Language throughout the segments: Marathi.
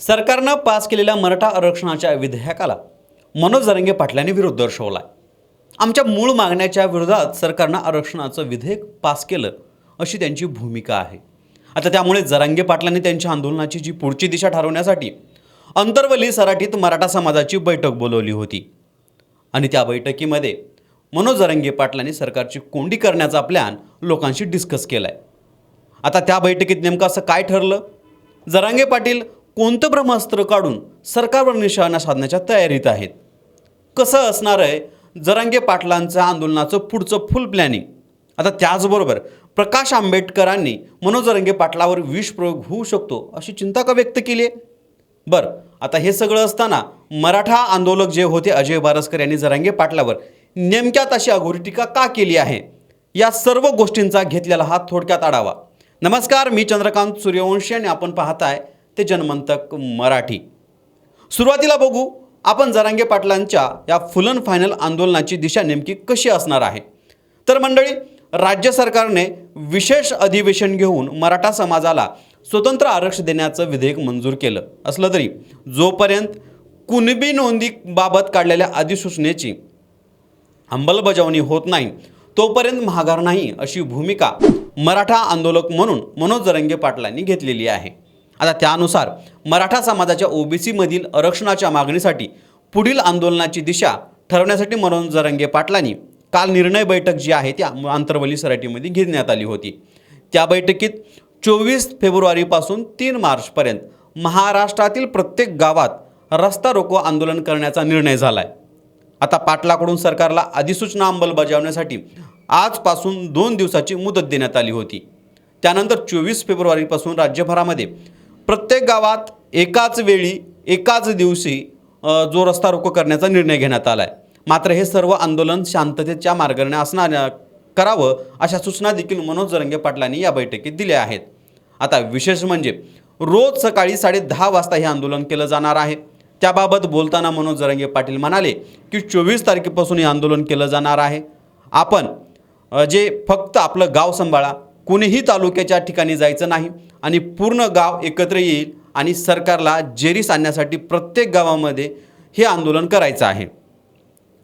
सरकारनं पास केलेल्या मराठा आरक्षणाच्या विधेयकाला मनोज जरंगे पाटलांनी विरोध दर्शवला आमच्या मूळ मागण्याच्या विरोधात सरकारनं आरक्षणाचं विधेयक पास केलं अशी त्यांची भूमिका आहे. आता त्यामुळे जरांगे पाटलांनी त्यांच्या आंदोलनाची जी पुढची दिशा ठरवण्यासाठी अंतर्वली सराठीत मराठा समाजाची बैठक बोलवली होती. आणि त्या बैठकीमध्ये मनोज जरंगे पाटलांनी सरकारची कोंडी करण्याचा प्लॅन लोकांशी डिस्कस केला आहे आता त्या बैठकीत नेमकं असं काय ठरलं? जरांगे पाटील कोणतं ब्रह्मास्त्र काढून सरकारवर निशाणा साधण्याच्या तयारीत आहेत? कसं असणार आहे? जरांगे पाटलांचं आंदोलनाचं पुढचं फुल प्लॅनिंग आता त्याचबरोबर प्रकाश आंबेडकरांनी मनोजरंगे पाटलावर विष प्रयोग होऊ शकतो अशी चिंता का व्यक्त केली आहे? बरं आता हे सगळं असताना मराठा आंदोलक जे होते अजय बारसकर यांनी जरांगे पाटलावर नेमक्यात अशी अघोरी टीका का केली आहे? या सर्व गोष्टींचा घेतलेला हा थोडक्यात आढावा. नमस्कार मी चंद्रकांत सूर्यवंशी आणि आपण पाहताय ते जनमंतक मराठी. सुरुवातीला बघू आपण जरांगे पाटलांच्या या फुलन फायनल आंदोलनाची दिशा नेमकी कशी असणार आहे? तर मंडळी राज्य सरकारने विशेष अधिवेशन घेऊन मराठा समाजाला स्वतंत्र आरक्षण देण्याचं विधेयक मंजूर केलं. असलं तरी जोपर्यंत कुणबी नोंदीबाबत काढलेल्या अधिसूचनेची अंमलबजावणी होत नाही तोपर्यंत महागार नाही अशी भूमिका मराठा आंदोलक म्हणून मनोज जरंगे पाटलांनी घेतलेली आहे. आता त्यानुसार मराठा समाजाच्या ओबीसीमधील आरक्षणाच्या मागणीसाठी पुढील आंदोलनाची दिशा ठरवण्यासाठी मनोज जरंगे पाटलांनी काल निर्णय बैठक जी आहे त्या आंतरवली सराटीमध्ये घेण्यात आली होती. त्या बैठकीत चोवीस फेब्रुवारीपासून तीन मार्चपर्यंत महाराष्ट्रातील प्रत्येक गावात रस्ता रोको आंदोलन करण्याचा निर्णय झाला आहे आता पाटलाकडून सरकारला अधिसूचना अंमलबजावण्यासाठी आजपासून दोन दिवसाची मुदत देण्यात आली होती. त्यानंतर चोवीस फेब्रुवारीपासून राज्यभरामध्ये प्रत्येक गावात एकाच वेळी एकाच दिवशी जो रस्ता रोको करण्याचा निर्णय घेण्यात आला आहे मात्र हे सर्व आंदोलन शांततेच्या मार्गाने असणार करावं अशा सूचना देखील मनोज जरंगे पाटलांनी या बैठकीत दिल्या आहेत. आता विशेष म्हणजे रोज सकाळी साडे दहा वाजता हे आंदोलन केलं जाणार आहे. त्याबाबत बोलताना मनोज जरंगे पाटील म्हणाले की चोवीस तारखेपासून हे आंदोलन केलं जाणार आहे. आपण जे फक्त आपलं गाव सांभाळा कुणीही तालुक्याच्या ठिकाणी जायचं नाही आणि पूर्ण गाव एकत्र येईल आणि सरकारला जेरीस आणण्यासाठी प्रत्येक गावामध्ये हे आंदोलन करायचं आहे.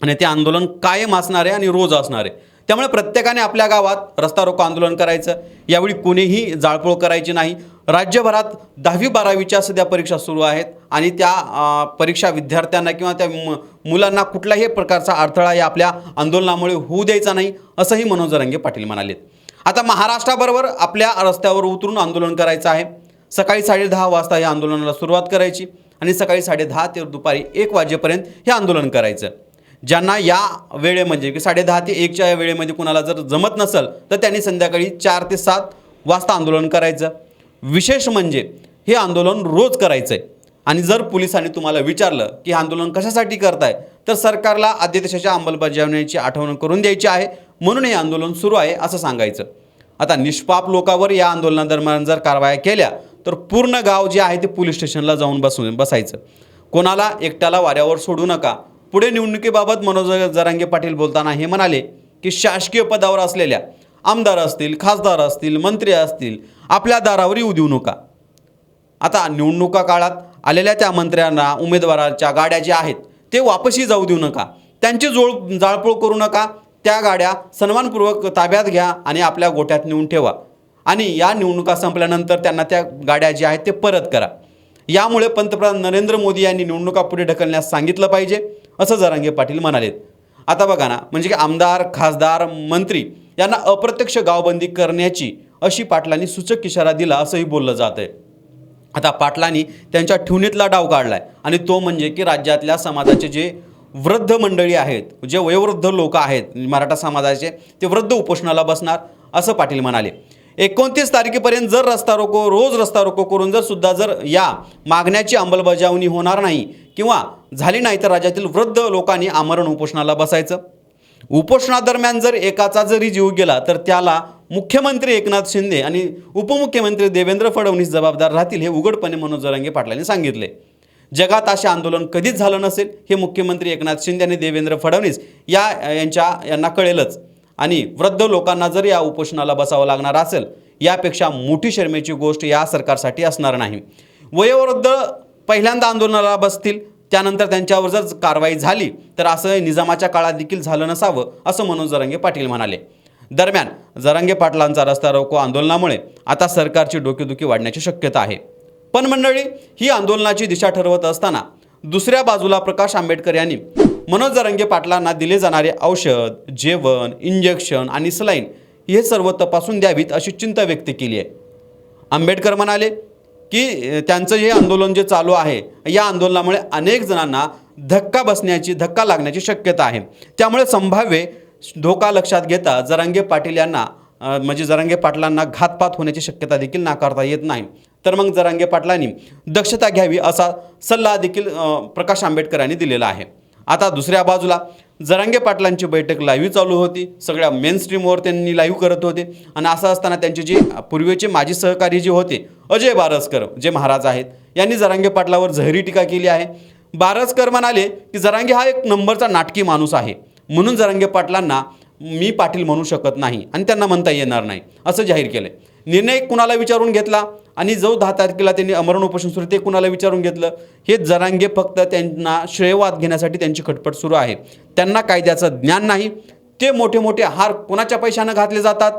आणि ते आंदोलन कायम असणार आहे आणि रोज असणार. आहे त्यामुळे प्रत्येकाने आपल्या गावात रस्ता रोको आंदोलन करायचं. यावेळी कुणीही जाळपोळ करायची नाही. राज्यभरात दहावी बारावीच्या सध्या परीक्षा सुरू आहेत आणि त्या परीक्षा विद्यार्थ्यांना किंवा त्या मु- मुलांना कुठलाही प्रकारचा अडथळा या आपल्या आंदोलनामुळे होऊ द्यायचा नाही असंही मनोज रंगे पाटील म्हणालेत. आता महाराष्ट्राबरोबर आपल्या रस्त्यावर उतरून आंदोलन करायचं आहे. सकाळी साडेदहा वाजता या आंदोलनाला सुरुवात करायची आणि सकाळी साडेदहा ते दुपारी एक वाजेपर्यंत हे आंदोलन करायचं. ज्यांना या वेळेमध्ये म्हणजे की साडेदहा ते एकच्या या वेळेमध्ये कुणाला जर जमत नसेल तर त्यांनी संध्याकाळी चार ते सात वाजता आंदोलन करायचं. विशेष म्हणजे हे आंदोलन रोज करायचं आहे आणि जर पोलिसांनी तुम्हाला विचारलं की हे आंदोलन कशासाठी करताय तर सरकारला आद्यदेशाच्या अंमलबजावणीची आठवण करून द्यायची आहे. म्हणून हे आंदोलन सुरू आहे असं सांगायचं. आता निष्पाप लोकावर या आंदोलनादरम्यान जर कारवाया केल्या तर पूर्ण गाव जे आहे ते पोलीस स्टेशनला जाऊन बसून बसायचं. कोणाला एकट्याला वाऱ्यावर सोडू नका. पुढे निवडणुकीबाबत मनोज जरांगे पाटील बोलताना हे म्हणाले की शासकीय पदावर असलेल्या आमदार असतील खासदार असतील मंत्री असतील आपल्या दारावर येऊ देऊ नका. आता निवडणुका काळात आलेल्या त्या मंत्र्यांना उमेदवाराच्या गाड्या ज्या आहेत ते वापसही जाऊ देऊ नका. त्यांची जोळ जाळपोळ करू नका. त्या गाड्या सन्मानपूर्वक ताब्यात घ्या आणि आपल्या गोट्यात नेऊन ठेवा. आणि या निवडणुका संपल्यानंतर त्यांना त्या गाड्या ज्या आहेत ते परत करा. यामुळे पंतप्रधान नरेंद्र मोदी यांनी निवडणुका पुढे ढकलण्यास सांगितलं पाहिजे असं जरांगे पाटील म्हणालेत. आता बघा ना म्हणजे की आमदार खासदार मंत्री यांना अप्रत्यक्ष गावबंदी करण्याची अशी पाटलांनी सूचक इशारा दिला असंही बोललं जात आहे आता पाटलांनी त्यांच्या ठेवणीतला डाव काढलाय आणि तो म्हणजे की राज्यातल्या समाजाचे जे वृद्ध मंडळी आहेत जे वयोवृद्ध लोक आहेत मराठा समाजाचे ते वृद्ध उपोषणाला बसणार असं पाटील म्हणाले. एकोणतीस तारखेपर्यंत जर रस्ता रोको रोज रस्ता रोको करून जर सुद्धा जर या मागण्याची अंमलबजावणी होणार नाही किंवा झाली नाही तर राज्यातील वृद्ध लोकांनी आमरण उपोषणाला बसायचं. उपोषणादरम्यान जर एकाचा जरी जीव गेला तर त्याला मुख्यमंत्री एकनाथ शिंदे आणि उपमुख्यमंत्री देवेंद्र फडणवीस जबाबदार राहतील हे उघडपणे मनोज जरांगे पाटलांनी सांगितले. जगात असे आंदोलन कधीच झालं नसेल हे मुख्यमंत्री एकनाथ शिंदे आणि देवेंद्र फडणवीस या यांच्या यांना कळेलच. आणि वृद्ध लोकांना जर या उपोषणाला बसावं लागणार असेल यापेक्षा मोठी शर्मेची गोष्ट या सरकारसाठी असणार नाही. वयोवृद्ध पहिल्यांदा आंदोलनाला बसतील त्यानंतर त्यांच्यावर जर कारवाई झाली तर असं निजामाच्या काळात देखील झालं नसावं असं मनोज जरांगे पाटील म्हणाले. दरम्यान जरांगे पाटलांचा रस्ता रोको आंदोलनामुळे आता सरकारची डोकेदुखी वाढण्याची शक्यता आहे. पण मंडळी ही आंदोलनाची दिशा ठरवत असताना दुसऱ्या बाजूला प्रकाश आंबेडकर यांनी मनोज जरंगे पाटलांना दिले जाणारे औषध जेवण इंजेक्शन आणि सलाईन हे सर्व तपासून द्यावीत अशी चिंता व्यक्त केली आहे. आंबेडकर म्हणाले की त्यांचं हे आंदोलन जे चालू आहे या आंदोलनामुळे अनेक जणांना धक्का बसण्याची धक्का लागण्याची शक्यता आहे. त्यामुळे संभाव्य धोका लक्षात घेता जरांगे पाटील यांना म्हणजे जरांगे पाटलांना घातपात होण्याची शक्यता देखील नाकारता येत नाही. तर मग जरांगे पाटलांनी दक्षता घ्यावी असा सल्ला देखील प्रकाश आंबेडकर यांनी दिलेला आहे. आता दुसऱ्या बाजूला जरांगे पाटलांची बैठक लाईव्ह चालू होती. सगळ्या मेन स्ट्रीमवर त्यांनी लाईव्ह करत होते. आणि असं असताना त्यांचे जे पूर्वीचे माजी सहकारी जे होते अजय बारसकर जे महाराज आहेत यांनी जरांगे पाटलावर जहरी टीका केली आहे. बारसकर म्हणाले की जरांगे हा एक नंबरचा नाटकी माणूस आहे. म्हणून जरांगे पाटलांना मी पाटील म्हणू शकत नाही आणि त्यांना म्हणता येणार नाही असं जाहीर केलं आहे निर्णय कुणाला विचारून घेतला आणि जो दहा तारखेला त्यांनी अमरण उपोषण सुरू ते कुणाला विचारून घेतलं? हे जरांगे फक्त त्यांना श्रेयवाद घेण्यासाठी त्यांची खटपट सुरू आहे. त्यांना कायद्याचं ज्ञान नाही. ते मोठे मोठे हार कोणाच्या पैशानं घातले जातात?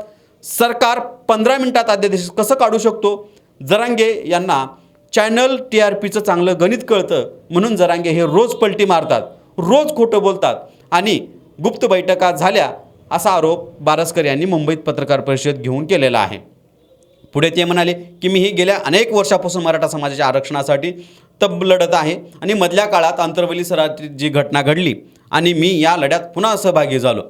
सरकार पंधरा मिनिटात अध्यादेश कसं काढू शकतो? जरांगे यांना चॅनल टी आर पीचं चांगलं गणित कळतं म्हणून जरांगे हे रोज पलटी मारतात रोज खोटं बोलतात. आणि गुप्त बैठका झाल्या असा आरोप बारसकर यांनी मुंबईत पत्रकार परिषद घेऊन केलेला आहे. पुढे ते म्हणाले की मी ही गेल्या अनेक वर्षापासून मराठा समाजाच्या आरक्षणासाठी तब लढत आहे आणि मधल्या काळात आंतरवली सरात जी घटना घडली आणि मी या लढ्यात पुन्हा सहभागी झालो.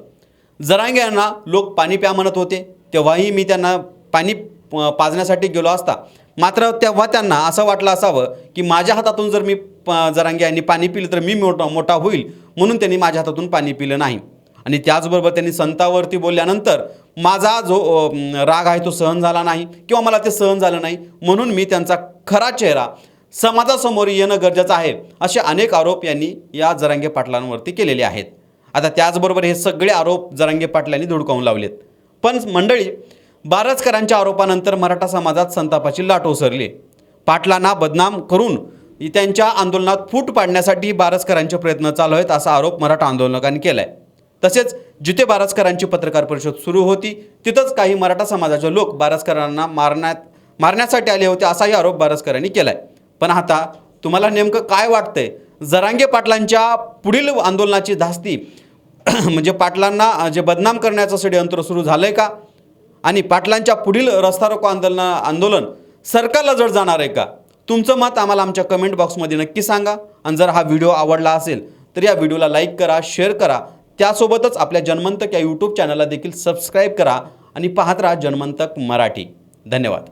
जरांगे यांना लोक पाणी प्या म्हणत होते. तेव्हाही मी त्यांना पाणी प- पाजण्यासाठी गेलो असता. मात्र तेव्हा त्यांना असं वाटलं असावं की माझ्या हातातून जर मी प- जरांगे यांनी पाणी पिलं तर मी मोठा मोठा होईल. म्हणून त्यांनी माझ्या हातातून पाणी पिलं नाही. आणि त्याचबरोबर त्यांनी संतावरती बोलल्यानंतर माझा जो राग आहे तो सहन झाला नाही किंवा मला ते सहन झालं नाही म्हणून मी त्यांचा खरा चेहरा समाजासमोर येणं गरजेचं आहे असे अनेक आरोप यांनी या जरांगे पाटलांवरती केलेले आहेत. आता त्याचबरोबर हे सगळे आरोप जरांगे पाटलांनी धुडकावून लावलेत. पण मंडळी बारसकरांच्या आरोपानंतर मराठा समाजात संतापाची लाट ओसरली. पाटलांना बदनाम करून त्यांच्या आंदोलनात फूट पाडण्यासाठी बारसकरांचे प्रयत्न चालू आहेत असा आरोप मराठा आंदोलकांनी केला आहे तसेच जिथे बारासकरांची पत्रकार परिषद सुरू होती तिथंच काही मराठा समाजाचे लोक बारासकरांना मारण्यात मारण्यासाठी आले होते असाही आरोप बारासकरांनी केला आहे पण आता तुम्हाला नेमकं काय वाटतंय? जरांगे पाटलांच्या पुढील आंदोलनाची धास्ती म्हणजे पाटलांना जे बदनाम करण्याचं षडयंत्र सुरू झालं आहे का? आणि पाटलांच्या पुढील रस्ता रोको आंदोलन आंदोलन सरकारला जड जाणार आहे का? तुमचं मत आम्हाला आमच्या कमेंट बॉक्समध्ये नक्की सांगा. आणि जर हा व्हिडिओ आवडला असेल तर या व्हिडिओला लाईक करा शेअर करा. त्यासोबतच आपल्या जन्मंतक या यूट्यूब चॅनलला देखील सबस्क्राईब करा आणि पाहत राहा जन्मंतक मराठी. धन्यवाद.